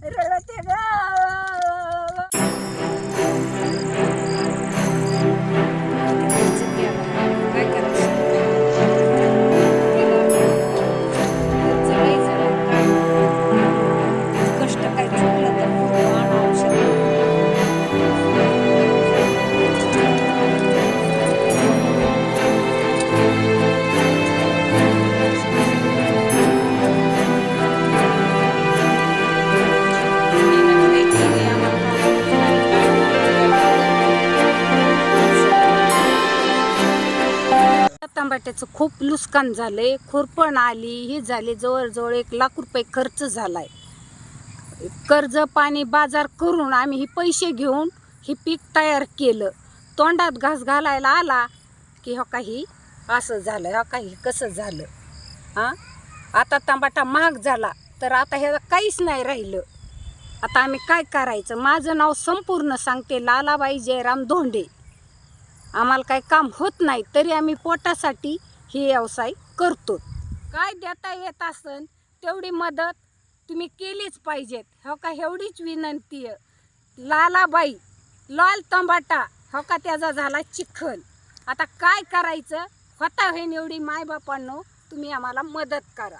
relativa टमाट्याचं खूप नुकसान झालं आहे खुरपण आली ही झाली जवळजवळ एक लाख रुपये खर्च झाला आहे कर्ज पाणी बाजार करून आम्ही ही पैसे घेऊन ही पीक तयार केलं. तोंडात घास घालायला आला की हो काही असं झालं हो काही कसं झालं? हां? आता टमाटा महाग झाला तर आता हे काहीच नाही राहिलं. आता आम्ही काय करायचं? माझं नाव संपूर्ण सांगते लालाबाई जयराम धोंडे. आम्हाला काही काम होत नाही तरी आम्ही पोटासाठी हे व्यवसाय करतो. काय देता येत असन तेवढी मदत तुम्ही केलीच पाहिजेत. हो का? एवढीच विनंती आहे. लालाबाई लाल तंबाटा हो का? त्याचा झाला चिखल. आता काय करायचं? होता होईन एवढी मायबापांनो तुम्ही आम्हाला मदत करा.